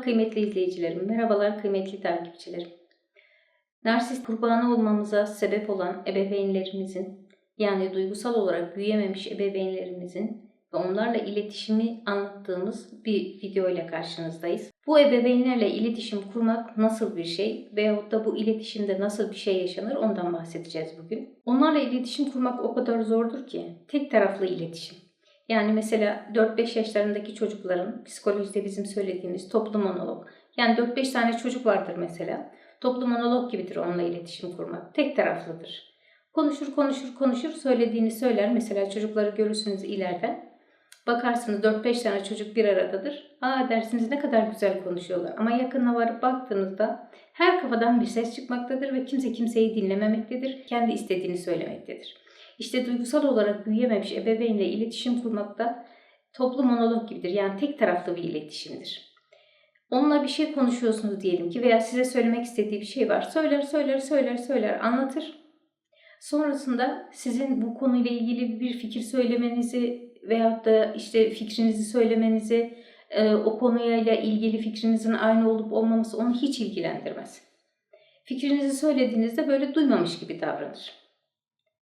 Kıymetli izleyicilerim, merhabalar kıymetli takipçilerim. Narsist kurbanı olmamıza sebep olan ebeveynlerimizin, yani duygusal olarak büyüyememiş ebeveynlerimizin ve onlarla iletişimi anlattığımız bir video ile karşınızdayız. Bu ebeveynlerle iletişim kurmak nasıl bir şey veyahut da bu iletişimde nasıl bir şey yaşanır ondan bahsedeceğiz bugün. Onlarla iletişim kurmak o kadar zordur ki tek taraflı iletişim. Yani mesela 4-5 yaşlarındaki çocukların psikolojide bizim söylediğimiz toplu monolog. Yani 4-5 tane çocuk vardır mesela. Toplu monolog gibidir onunla iletişim kurmak. Tek taraflıdır. Konuşur konuşur konuşur söylediğini söyler. Mesela çocukları görürsünüz ileriden. Bakarsınız 4-5 tane çocuk bir aradadır. Aa dersiniz ne kadar güzel konuşuyorlar. Ama yakına varıp baktığınızda her kafadan bir ses çıkmaktadır ve kimse kimseyi dinlememektedir. Kendi istediğini söylemektedir. İşte duygusal olarak büyüyememiş ebeveynle iletişim kurmakta toplu monolog gibidir. Yani tek taraflı bir iletişimdir. Onunla bir şey konuşuyorsunuz diyelim ki veya size söylemek istediği bir şey var. Söyler, söyler, söyler, söyler, anlatır. Sonrasında sizin bu konuyla ilgili bir fikir söylemenizi veyahut da işte fikrinizi söylemenizi, e, o konuyla ilgili fikrinizin aynı olup olmaması onu hiç ilgilendirmez. Fikrinizi söylediğinizde böyle duymamış gibi davranır.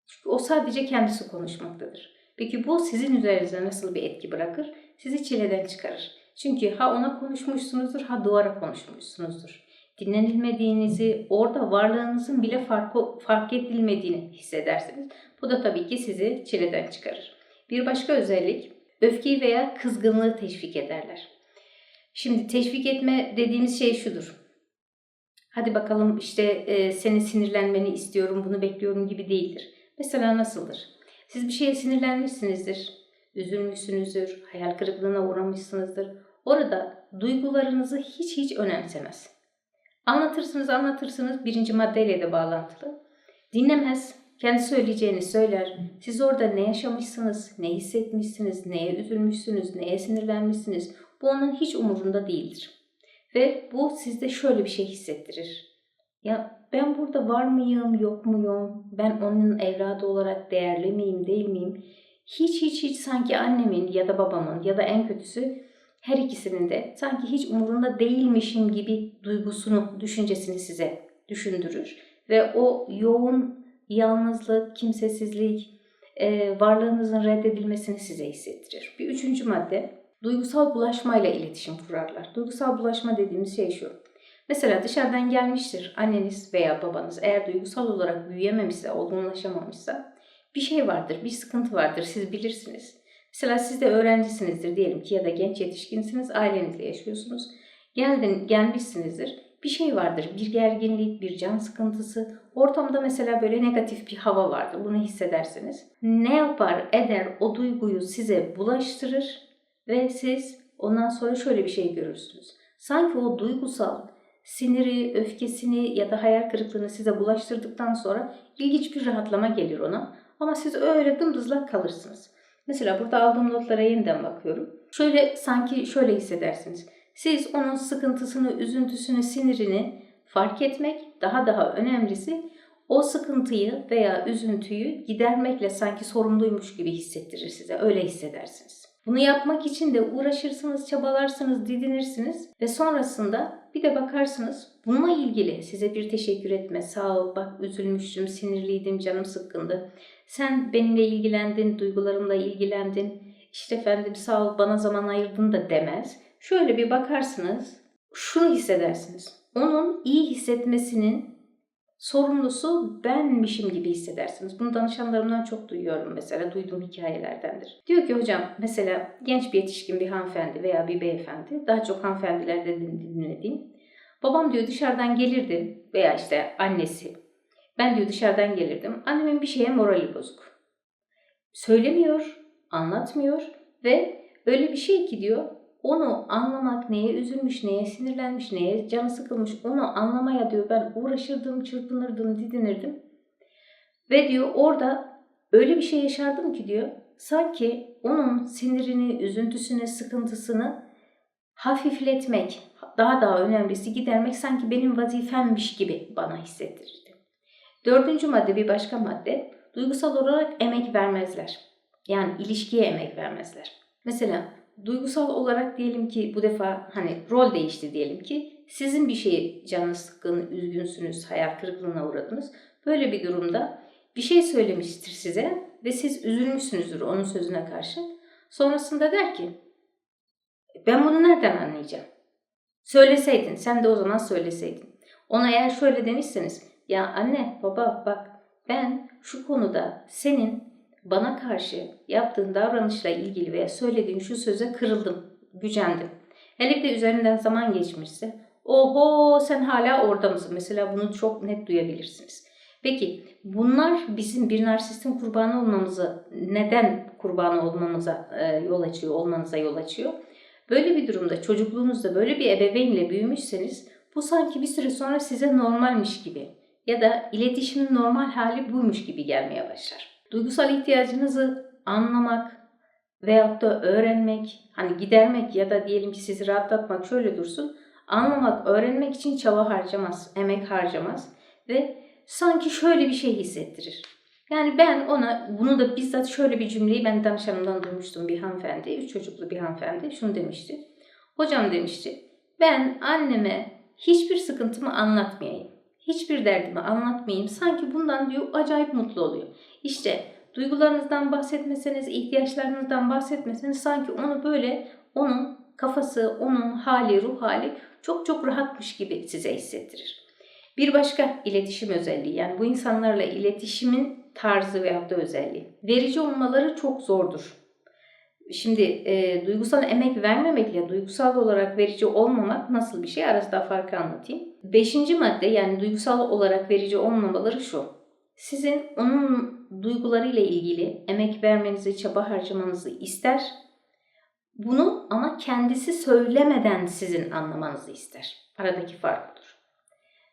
Çünkü o sadece kendisi konuşmaktadır. Peki bu sizin üzerinize nasıl bir etki bırakır? Sizi çileden çıkarır. Çünkü ha ona konuşmuşsunuzdur ha duvara konuşmuşsunuzdur. Dinlenilmediğinizi, orada varlığınızın bile fark, fark edilmediğini hissedersiniz. Bu da tabii ki sizi çileden çıkarır. Bir başka özellik öfkeyi veya kızgınlığı teşvik ederler. Şimdi teşvik etme dediğimiz şey şudur. Hadi bakalım işte e, senin sinirlenmeni istiyorum, bunu bekliyorum gibi değildir. Mesela nasıldır? Siz bir şeye sinirlenmişsinizdir, üzülmüşsünüzdür, hayal kırıklığına uğramışsınızdır. Orada duygularınızı hiç hiç önemsemez. Anlatırsınız anlatırsınız birinci maddeyle de bağlantılı. Dinlemez, kendi söyleyeceğini söyler. Siz orada ne yaşamışsınız, ne hissetmişsiniz, neye üzülmüşsünüz, neye sinirlenmişsiniz bu onun hiç umurunda değildir. Ve bu sizde şöyle bir şey hissettirir. Ya ben burada var mıyım, yok muyum? Ben onun evladı olarak değerli miyim, değil miyim? Hiç hiç hiç sanki annemin ya da babamın ya da en kötüsü her ikisinin de sanki hiç umurunda değilmişim gibi duygusunu, düşüncesini size düşündürür. Ve o yoğun yalnızlık, kimsesizlik, e, varlığınızın reddedilmesini size hissettirir. Bir üçüncü madde, duygusal bulaşmayla iletişim kurarlar. Duygusal bulaşma dediğimiz şey şu. Mesela dışarıdan gelmiştir anneniz veya babanız eğer duygusal olarak büyüyememişse, olgunlaşamamışsa bir şey vardır, bir sıkıntı vardır siz bilirsiniz. Mesela siz de öğrencisinizdir diyelim ki ya da genç yetişkinsiniz, ailenizle yaşıyorsunuz. Geldin, gelmişsinizdir. Bir şey vardır, bir gerginlik, bir can sıkıntısı. Ortamda mesela böyle negatif bir hava vardır, bunu hissedersiniz. Ne yapar, eder o duyguyu size bulaştırır ve siz ondan sonra şöyle bir şey görürsünüz. Sanki o duygusal siniri, öfkesini ya da hayal kırıklığını size bulaştırdıktan sonra ilginç bir rahatlama gelir ona. Ama siz öyle dımdızlak kalırsınız. Mesela burada aldığım notlara yeniden bakıyorum. Şöyle sanki şöyle hissedersiniz. Siz onun sıkıntısını, üzüntüsünü, sinirini fark etmek, daha daha önemlisi o sıkıntıyı veya üzüntüyü gidermekle sanki sorumluymuş gibi hissettirir size. Öyle hissedersiniz. Bunu yapmak için de uğraşırsınız, çabalarsınız, didinirsiniz ve sonrasında bir de bakarsınız bununla ilgili size bir teşekkür etme. Sağ ol, bak üzülmüştüm, sinirliydim, canım sıkkındı. Sen benimle ilgilendin, duygularımla ilgilendin. İşte efendim sağ ol, bana zaman ayırdın da demez. Şöyle bir bakarsınız, şunu hissedersiniz. Onun iyi hissetmesinin sorumlusu benmişim gibi hissedersiniz. Bunu danışanlarımdan çok duyuyorum mesela. Duyduğum hikayelerdendir. Diyor ki hocam mesela genç bir yetişkin bir hanımefendi veya bir beyefendi. Daha çok hanımefendilerde dinlediğim. Babam diyor dışarıdan gelirdi veya işte annesi. Ben diyor dışarıdan gelirdim. Annemin bir şeye morali bozuk. Söylemiyor, anlatmıyor ve öyle bir şey ki diyor onu anlamak, neye üzülmüş, neye sinirlenmiş, neye canı sıkılmış onu anlamaya diyor ben uğraşırdım, çırpınırdım, didinirdim. Ve diyor orada öyle bir şey yaşardım ki diyor sanki onun sinirini, üzüntüsünü, sıkıntısını hafifletmek, daha daha önemlisi gidermek sanki benim vazifemmiş gibi bana hissettirirdi. Dördüncü madde bir başka madde. Duygusal olarak emek vermezler. Yani ilişkiye emek vermezler. Mesela duygusal olarak diyelim ki bu defa hani rol değişti diyelim ki sizin bir şeye canınız sıkkın, üzgünsünüz, hayal kırıklığına uğradınız. Böyle bir durumda bir şey söylemiştir size ve siz üzülmüşsünüzdür onun sözüne karşı. Sonrasında der ki ben bunu nereden anlayacağım? Söyleseydin, sen de o zaman söyleseydin. Ona eğer şöyle demişseniz, ya anne, baba bak ben şu konuda senin bana karşı yaptığın davranışla ilgili veya söylediğin şu söze kırıldım, gücendim. Hele de üzerinden zaman geçmişse, oho sen hala orada mısın? Mesela bunu çok net duyabilirsiniz. Peki bunlar bizim bir narsistin kurbanı olmamızı, neden kurbanı olmamıza e, yol açıyor, olmanıza yol açıyor? Böyle bir durumda çocukluğunuzda böyle bir ebeveynle büyümüşseniz bu sanki bir süre sonra size normalmiş gibi ya da iletişimin normal hali buymuş gibi gelmeye başlar. Duygusal ihtiyacınızı anlamak veyahut da öğrenmek, hani gidermek ya da diyelim ki sizi rahatlatmak şöyle dursun. Anlamak, öğrenmek için çaba harcamaz, emek harcamaz ve sanki şöyle bir şey hissettirir. Yani ben ona bunu da bizzat şöyle bir cümleyi ben danışanımdan duymuştum bir hanımefendi, üç çocuklu bir hanımefendi şunu demişti. Hocam demişti, ben anneme hiçbir sıkıntımı anlatmayayım. Hiçbir derdimi anlatmayayım. Sanki bundan diyor acayip mutlu oluyor. İşte duygularınızdan bahsetmeseniz, ihtiyaçlarınızdan bahsetmeseniz sanki onu böyle onun kafası, onun hali, ruh hali çok çok rahatmış gibi size hissettirir. Bir başka iletişim özelliği yani bu insanlarla iletişimin tarzı veyahut da özelliği. Verici olmaları çok zordur. Şimdi e, duygusal emek vermemekle duygusal olarak verici olmamak nasıl bir şey? Arasında farkı anlatayım. Beşinci madde yani duygusal olarak verici olmamaları şu. Sizin onun duygularıyla ilgili emek vermenizi, çaba harcamanızı ister. Bunu ama kendisi söylemeden sizin anlamanızı ister. Aradaki fark budur.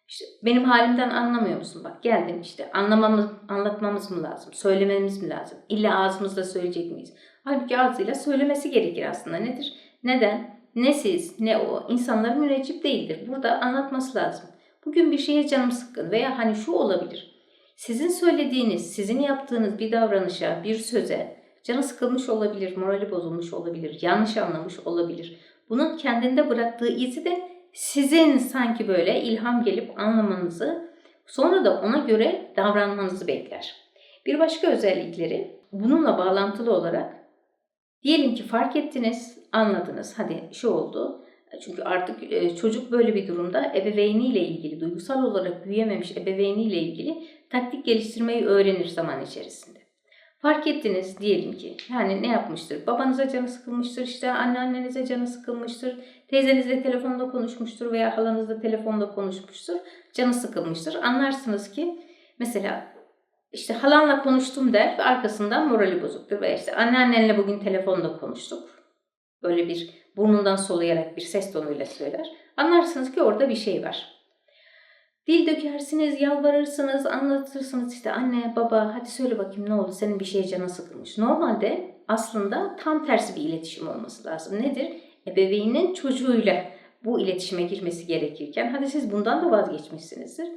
İşte benim halimden anlamıyor musun? Bak geldim işte anlamamız, anlatmamız mı lazım? Söylememiz mi lazım? İlla ağzımızla söyleyecek miyiz? Halbuki ağzıyla söylemesi gerekir aslında. Nedir? Neden? Ne siz ne o insanlar müneccip değildir. Burada anlatması lazım. Bugün bir şeye canım sıkkın veya hani şu olabilir. Sizin söylediğiniz, sizin yaptığınız bir davranışa, bir söze canı sıkılmış olabilir, morali bozulmuş olabilir, yanlış anlamış olabilir. Bunun kendinde bıraktığı izi de sizin sanki böyle ilham gelip anlamanızı, sonra da ona göre davranmanızı bekler. Bir başka özellikleri bununla bağlantılı olarak diyelim ki fark ettiniz, anladınız. Hadi şu oldu. Çünkü artık e, çocuk böyle bir durumda ebeveyniyle ilgili, duygusal olarak büyüyememiş ebeveyniyle ilgili taktik geliştirmeyi öğrenir zaman içerisinde. Fark ettiniz diyelim ki yani ne yapmıştır? Babanıza canı sıkılmıştır, işte anneannenize canı sıkılmıştır, teyzenizle telefonda konuşmuştur veya halanızla telefonda konuşmuştur, canı sıkılmıştır. Anlarsınız ki mesela işte halanla konuştum der ve arkasından morali bozuktur veya işte anneannenle bugün telefonda konuştuk. Böyle bir burnundan soluyarak bir ses tonuyla söyler. Anlarsınız ki orada bir şey var. Dil dökersiniz, yalvarırsınız, anlatırsınız işte anne, baba hadi söyle bakayım ne oldu senin bir şeye canı sıkılmış. Normalde aslında tam tersi bir iletişim olması lazım. Nedir? Ebeveynin çocuğuyla bu iletişime girmesi gerekirken hadi siz bundan da vazgeçmişsinizdir.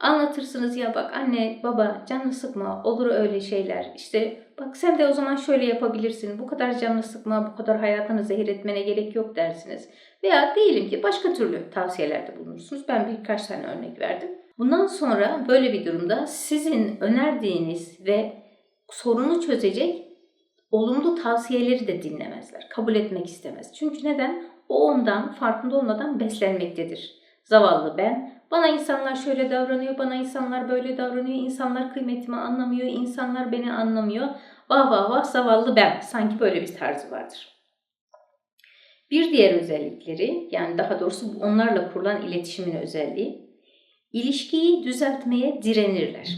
Anlatırsınız ya bak anne baba canını sıkma olur öyle şeyler işte bak sen de o zaman şöyle yapabilirsin bu kadar canını sıkma bu kadar hayatını zehir etmene gerek yok dersiniz. Veya diyelim ki başka türlü tavsiyelerde bulunursunuz. Ben birkaç tane örnek verdim. Bundan sonra böyle bir durumda sizin önerdiğiniz ve sorunu çözecek olumlu tavsiyeleri de dinlemezler. Kabul etmek istemez. Çünkü neden? O ondan farkında olmadan beslenmektedir. Zavallı ben. Bana insanlar şöyle davranıyor, bana insanlar böyle davranıyor, insanlar kıymetimi anlamıyor, insanlar beni anlamıyor. Vah vah vah zavallı ben. Sanki böyle bir tarzı vardır. Bir diğer özellikleri, yani daha doğrusu onlarla kurulan iletişimin özelliği, ilişkiyi düzeltmeye direnirler.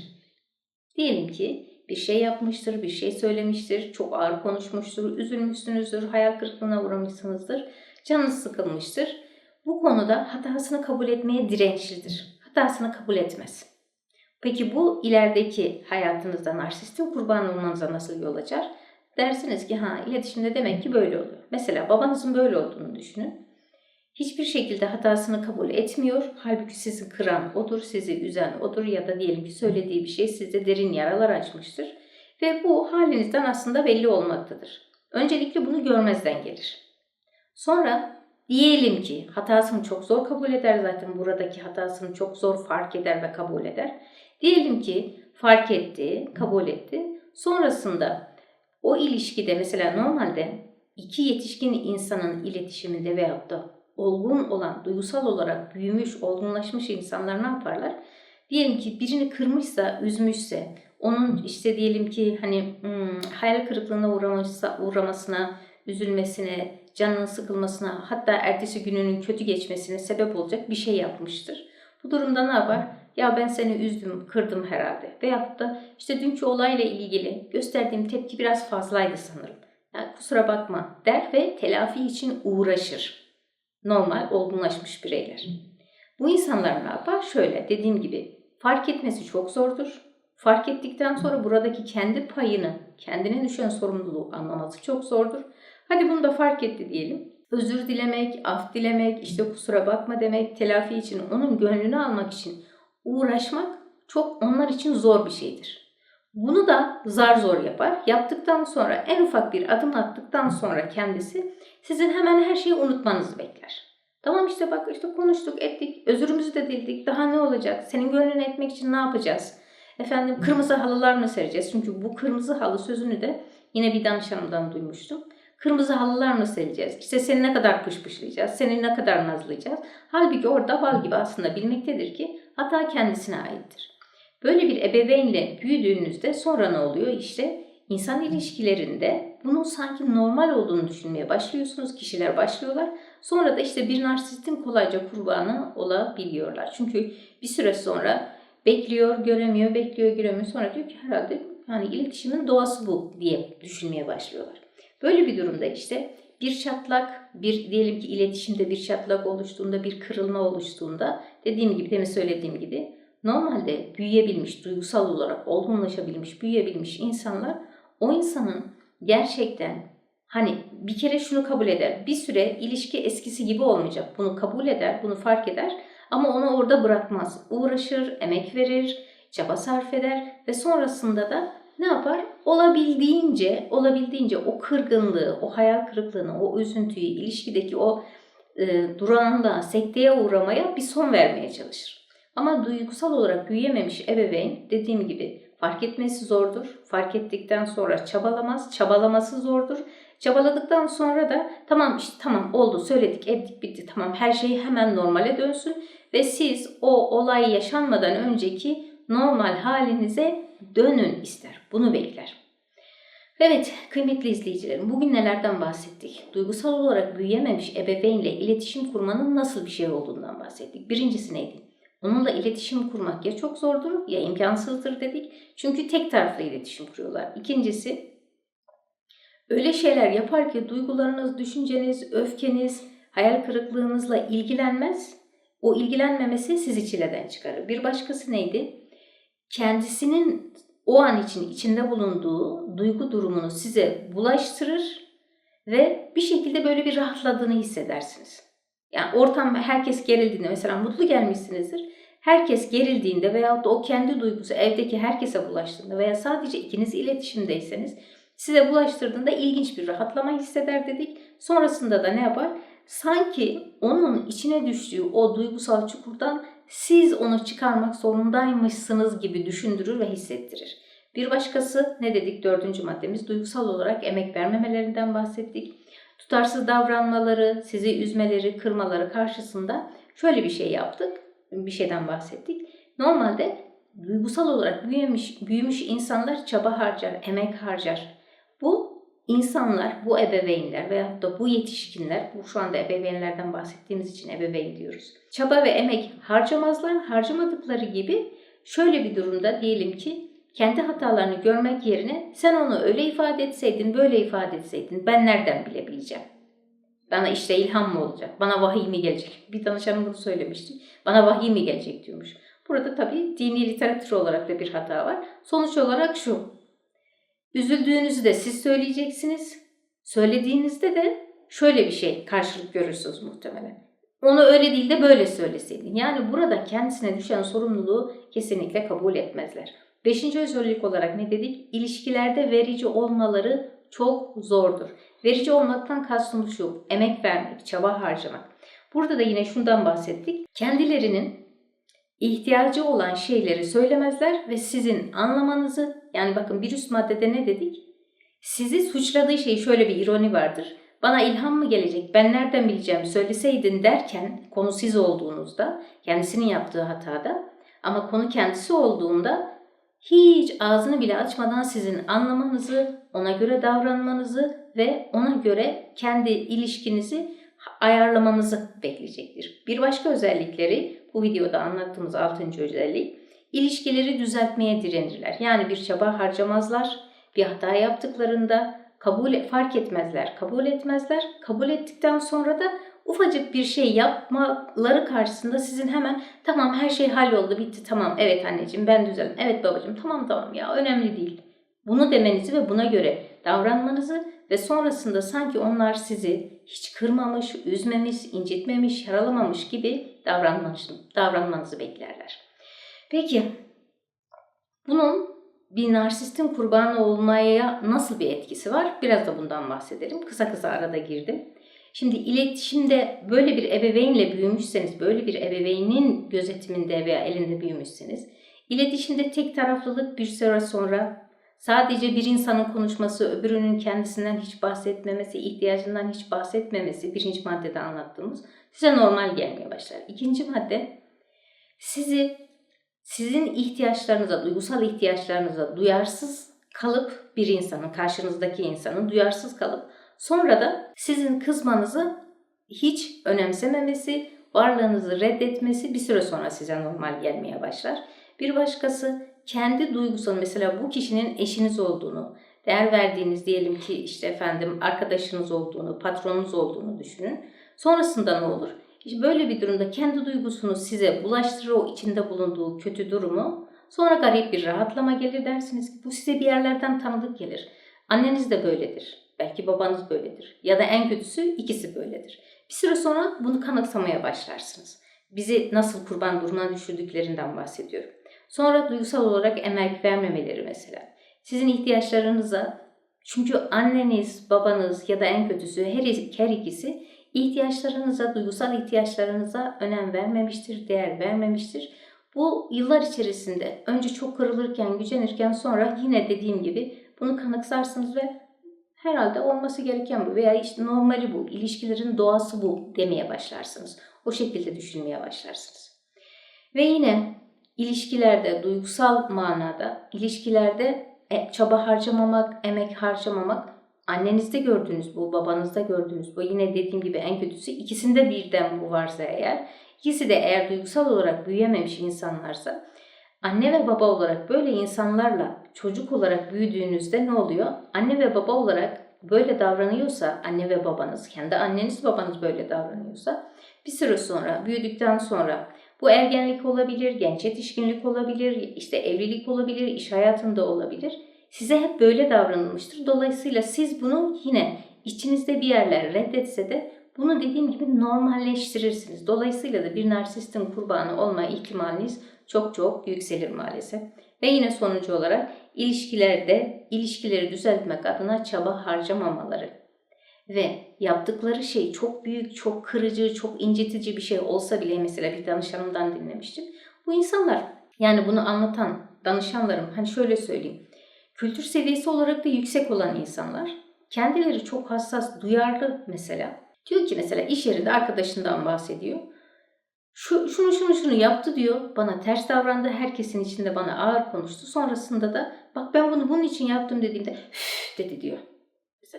Diyelim ki bir şey yapmıştır, bir şey söylemiştir, çok ağır konuşmuştur, üzülmüşsünüzdür, hayal kırıklığına uğramışsınızdır, canınız sıkılmıştır. Bu konuda hatasını kabul etmeye dirençlidir. Hatasını kabul etmez. Peki bu ilerideki hayatınızda narsistin kurbanı olmanıza nasıl yol açar? Dersiniz ki ha iletişimde demek ki böyle oluyor. Mesela babanızın böyle olduğunu düşünün. Hiçbir şekilde hatasını kabul etmiyor. Halbuki sizi kıran odur, sizi üzen odur ya da diyelim ki söylediği bir şey sizde derin yaralar açmıştır. Ve bu halinizden aslında belli olmaktadır. Öncelikle bunu görmezden gelir. Sonra diyelim ki hatasını çok zor kabul eder zaten buradaki hatasını çok zor fark eder ve kabul eder. Diyelim ki fark etti, kabul etti. Sonrasında o ilişkide mesela normalde iki yetişkin insanın iletişiminde veyahut da olgun olan, duygusal olarak büyümüş, olgunlaşmış insanlar ne yaparlar? Diyelim ki birini kırmışsa, üzmüşse, onun işte diyelim ki hani hmm, hayal kırıklığına uğramışsa, uğramasına, üzülmesine, canının sıkılmasına, hatta ertesi gününün kötü geçmesine sebep olacak bir şey yapmıştır. Bu durumda ne yapar? Ya ben seni üzdüm, kırdım herhalde. Veyahut da işte dünkü olayla ilgili gösterdiğim tepki biraz fazlaydı sanırım. Yani kusura bakma der ve telafi için uğraşır. Normal olgunlaşmış bireyler. Bu insanlar ne yapar? Şöyle dediğim gibi fark etmesi çok zordur. Fark ettikten sonra buradaki kendi payını, kendine düşen sorumluluğu anlaması çok zordur. Hadi bunu da fark etti diyelim. Özür dilemek, af dilemek, işte kusura bakma demek, telafi için, onun gönlünü almak için uğraşmak çok onlar için zor bir şeydir. Bunu da zar zor yapar. Yaptıktan sonra en ufak bir adım attıktan sonra kendisi sizin hemen her şeyi unutmanızı bekler. Tamam işte bak işte konuştuk ettik özürümüzü de dildik daha ne olacak senin gönlünü etmek için ne yapacağız? Efendim kırmızı halılar mı sereceğiz? Çünkü bu kırmızı halı sözünü de yine bir danışanımdan duymuştum. Kırmızı halılar mı sereceğiz? İşte seni ne kadar pışpışlayacağız? Seni ne kadar nazlayacağız? Halbuki orada bal gibi aslında bilmektedir ki hata kendisine aittir. Böyle bir ebeveynle büyüdüğünüzde sonra ne oluyor? İşte insan ilişkilerinde bunun sanki normal olduğunu düşünmeye başlıyorsunuz. Kişiler başlıyorlar. Sonra da işte bir narsistin kolayca kurbanı olabiliyorlar. Çünkü bir süre sonra bekliyor, göremiyor, bekliyor, göremiyor. Sonra diyor ki herhalde yani iletişimin doğası bu diye düşünmeye başlıyorlar. Böyle bir durumda işte bir çatlak, bir diyelim ki iletişimde bir çatlak oluştuğunda, bir kırılma oluştuğunda dediğim gibi demin söylediğim gibi normalde büyüyebilmiş, duygusal olarak olgunlaşabilmiş, büyüyebilmiş insanlar o insanın gerçekten hani bir kere şunu kabul eder. Bir süre ilişki eskisi gibi olmayacak. Bunu kabul eder, bunu fark eder ama onu orada bırakmaz. Uğraşır, emek verir, çaba sarf eder ve sonrasında da ne yapar? Olabildiğince, olabildiğince o kırgınlığı, o hayal kırıklığını, o üzüntüyü, ilişkideki o e, durağanlığa, sekteye uğramaya bir son vermeye çalışır. Ama duygusal olarak büyüyememiş ebeveyn dediğim gibi fark etmesi zordur. Fark ettikten sonra çabalamaz, çabalaması zordur. Çabaladıktan sonra da tamam işte tamam oldu söyledik ettik bitti tamam her şey hemen normale dönsün ve siz o olay yaşanmadan önceki normal halinize dönün ister. Bunu bekler. Evet kıymetli izleyicilerim bugün nelerden bahsettik? Duygusal olarak büyüyememiş ebeveynle iletişim kurmanın nasıl bir şey olduğundan bahsettik. Birincisi neydi? Onunla iletişim kurmak ya çok zordur ya imkansızdır dedik. Çünkü tek taraflı iletişim kuruyorlar. İkincisi öyle şeyler yapar ki duygularınız, düşünceniz, öfkeniz, hayal kırıklığınızla ilgilenmez. O ilgilenmemesi sizi çileden çıkarır. Bir başkası neydi? Kendisinin o an için içinde bulunduğu duygu durumunu size bulaştırır ve bir şekilde böyle bir rahatladığını hissedersiniz. Yani ortam herkes gerildiğinde mesela mutlu gelmişsinizdir. Herkes gerildiğinde veya da o kendi duygusu evdeki herkese bulaştığında veya sadece ikiniz iletişimdeyseniz size bulaştırdığında ilginç bir rahatlama hisseder dedik. Sonrasında da ne yapar? Sanki onun içine düştüğü o duygusal çukurdan siz onu çıkarmak zorundaymışsınız gibi düşündürür ve hissettirir. Bir başkası ne dedik dördüncü maddemiz duygusal olarak emek vermemelerinden bahsettik. Tutarsız davranmaları, sizi üzmeleri, kırmaları karşısında şöyle bir şey yaptık. Bir şeyden bahsettik. Normalde duygusal olarak büyümüş, büyümüş insanlar çaba harcar, emek harcar. Bu insanlar, bu ebeveynler veyahut da bu yetişkinler, bu şu anda ebeveynlerden bahsettiğimiz için ebeveyn diyoruz. Çaba ve emek harcamazlar, harcamadıkları gibi şöyle bir durumda diyelim ki kendi hatalarını görmek yerine sen onu öyle ifade etseydin, böyle ifade etseydin ben nereden bilebileceğim? Bana işte ilham mı olacak? Bana vahiy mi gelecek? Bir danışanım bunu söylemişti. Bana vahiy mi gelecek diyormuş. Burada tabii dini literatür olarak da bir hata var. Sonuç olarak şu. Üzüldüğünüzü de siz söyleyeceksiniz. Söylediğinizde de şöyle bir şey karşılık görürsünüz muhtemelen. Onu öyle değil de böyle söyleseydin. Yani burada kendisine düşen sorumluluğu kesinlikle kabul etmezler. Beşinci özellik olarak ne dedik? İlişkilerde verici olmaları çok zordur. Verici olmaktan kastım şu, emek vermek, çaba harcamak. Burada da yine şundan bahsettik. Kendilerinin ihtiyacı olan şeyleri söylemezler ve sizin anlamanızı, yani bakın bir üst maddede ne dedik? Sizi suçladığı şey şöyle bir ironi vardır. Bana ilham mı gelecek, ben nereden bileceğim söyleseydin derken konu siz olduğunuzda, kendisinin yaptığı hatada ama konu kendisi olduğunda hiç ağzını bile açmadan sizin anlamanızı, ona göre davranmanızı ve ona göre kendi ilişkinizi ayarlamanızı bekleyecektir. Bir başka özellikleri bu videoda anlattığımız altıncı özellik ilişkileri düzeltmeye direnirler. Yani bir çaba harcamazlar. Bir hata yaptıklarında kabul fark etmezler, kabul etmezler. Kabul ettikten sonra da ufacık bir şey yapmaları karşısında sizin hemen tamam her şey halloldu bitti tamam evet anneciğim ben düzeldim evet babacığım tamam tamam ya önemli değil. Bunu demenizi ve buna göre davranmanızı ve sonrasında sanki onlar sizi hiç kırmamış, üzmemiş, incitmemiş, yaralamamış gibi davranmanız, davranmanızı beklerler. Peki bunun bir narsistin kurbanı olmaya nasıl bir etkisi var? Biraz da bundan bahsedelim. Kısa kısa arada girdim. Şimdi iletişimde böyle bir ebeveynle büyümüşseniz, böyle bir ebeveynin gözetiminde veya elinde büyümüşseniz, iletişimde tek taraflılık bir süre sonra sadece bir insanın konuşması, öbürünün kendisinden hiç bahsetmemesi, ihtiyacından hiç bahsetmemesi, birinci maddede anlattığımız size normal gelmeye başlar. İkinci madde, sizi sizin ihtiyaçlarınıza, duygusal ihtiyaçlarınıza duyarsız kalıp bir insanın, karşınızdaki insanın duyarsız kalıp sonra da sizin kızmanızı hiç önemsememesi, varlığınızı reddetmesi bir süre sonra size normal gelmeye başlar. Bir başkası kendi duygusal mesela bu kişinin eşiniz olduğunu, değer verdiğiniz diyelim ki işte efendim arkadaşınız olduğunu, patronunuz olduğunu düşünün. Sonrasında ne olur? İşte böyle bir durumda kendi duygusunu size bulaştırır o içinde bulunduğu kötü durumu. Sonra garip bir rahatlama gelir dersiniz ki bu size bir yerlerden tanıdık gelir. Anneniz de böyledir. Belki babanız böyledir. Ya da en kötüsü ikisi böyledir. Bir süre sonra bunu kanıksamaya başlarsınız. Bizi nasıl kurban durumuna düşürdüklerinden bahsediyorum. Sonra duygusal olarak emek vermemeleri mesela. Sizin ihtiyaçlarınıza çünkü anneniz, babanız ya da en kötüsü her, her ikisi ihtiyaçlarınıza, duygusal ihtiyaçlarınıza önem vermemiştir, değer vermemiştir. Bu yıllar içerisinde önce çok kırılırken, gücenirken sonra yine dediğim gibi bunu kanıksarsınız ve herhalde olması gereken bu veya işte normali bu, ilişkilerin doğası bu demeye başlarsınız. O şekilde düşünmeye başlarsınız. Ve yine ilişkilerde, duygusal manada, ilişkilerde e, çaba harcamamak, emek harcamamak annenizde gördüğünüz bu, babanızda gördüğünüz bu. Yine dediğim gibi en kötüsü ikisinde birden bu varsa eğer, ikisi de eğer duygusal olarak büyüyememiş insanlarsa, anne ve baba olarak böyle insanlarla çocuk olarak büyüdüğünüzde ne oluyor? Anne ve baba olarak böyle davranıyorsa anne ve babanız, kendi anneniz babanız böyle davranıyorsa bir süre sonra büyüdükten sonra bu ergenlik olabilir, genç yetişkinlik olabilir, işte evlilik olabilir, iş hayatında olabilir. Size hep böyle davranılmıştır. Dolayısıyla siz bunu yine içinizde bir yerler reddetse de bunu dediğim gibi normalleştirirsiniz. Dolayısıyla da bir narsistin kurbanı olma ihtimaliniz çok çok yükselir maalesef. Ve yine sonucu olarak ilişkilerde ilişkileri düzeltmek adına çaba harcamamaları ve yaptıkları şey çok büyük, çok kırıcı, çok incitici bir şey olsa bile mesela bir danışanımdan dinlemiştim. Bu insanlar yani bunu anlatan danışanlarım hani şöyle söyleyeyim. Kültür seviyesi olarak da yüksek olan insanlar kendileri çok hassas, duyarlı mesela. Diyor ki mesela iş yerinde arkadaşından bahsediyor. Şu, şunu şunu şunu yaptı diyor. Bana ters davrandı. Herkesin içinde bana ağır konuştu. Sonrasında da bak ben bunu bunun için yaptım dediğimde dedi diyor.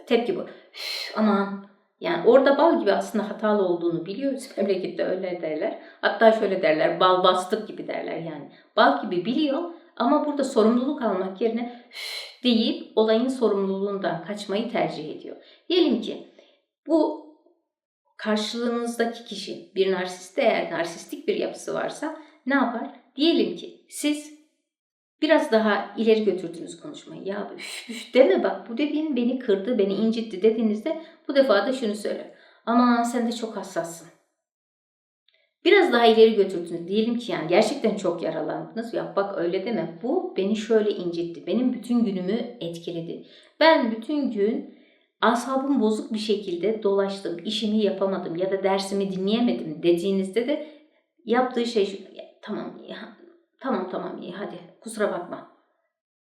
Tepki bu. Aman yani orada bal gibi aslında hatalı olduğunu biliyoruz. Memlekette öyle derler. Hatta şöyle derler bal bastık gibi derler yani. Bal gibi biliyor ama burada sorumluluk almak yerine üf deyip olayın sorumluluğundan kaçmayı tercih ediyor. Diyelim ki bu karşılığınızdaki kişi bir narsist eğer narsistik bir yapısı varsa ne yapar? Diyelim ki siz Biraz daha ileri götürdünüz konuşmayı. Ya üf, üf deme bak bu dediğin beni kırdı, beni incitti dediğinizde bu defa da şunu söyler. Aman sen de çok hassassın. Biraz daha ileri götürdünüz. Diyelim ki yani gerçekten çok yaralandınız. Ya bak öyle deme. Bu beni şöyle incitti. Benim bütün günümü etkiledi. Ben bütün gün asabım bozuk bir şekilde dolaştım. işimi yapamadım ya da dersimi dinleyemedim dediğinizde de yaptığı şey şu. "Ya, tamam ya, tamam tamam iyi hadi kusura bakma.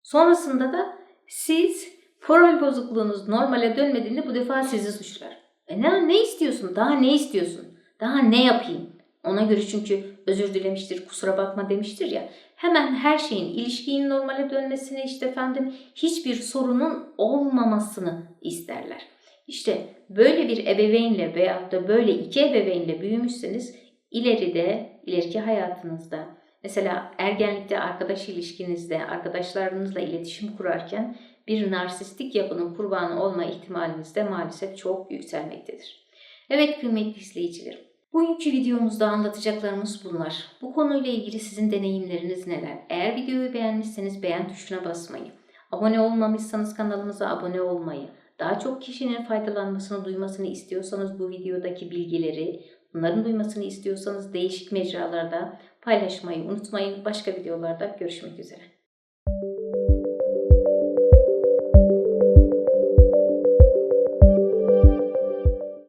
Sonrasında da siz moral bozukluğunuz normale dönmediğinde bu defa sizi suçlar. E ne, ne istiyorsun? Daha ne istiyorsun? Daha ne yapayım? Ona göre çünkü özür dilemiştir, kusura bakma demiştir ya. Hemen her şeyin, ilişkinin normale dönmesini işte efendim hiçbir sorunun olmamasını isterler. İşte böyle bir ebeveynle veyahut da böyle iki ebeveynle büyümüşseniz ileride, ileriki hayatınızda mesela ergenlikte arkadaş ilişkinizde, arkadaşlarınızla iletişim kurarken bir narsistik yapının kurbanı olma ihtimaliniz de maalesef çok yükselmektedir. Evet kıymetli izleyicilerim. Bugünkü videomuzda anlatacaklarımız bunlar. Bu konuyla ilgili sizin deneyimleriniz neler? Eğer videoyu beğenmişseniz beğen tuşuna basmayı, abone olmamışsanız kanalımıza abone olmayı, daha çok kişinin faydalanmasını, duymasını istiyorsanız bu videodaki bilgileri, bunların duymasını istiyorsanız değişik mecralarda paylaşmayı unutmayın. Başka videolarda görüşmek üzere.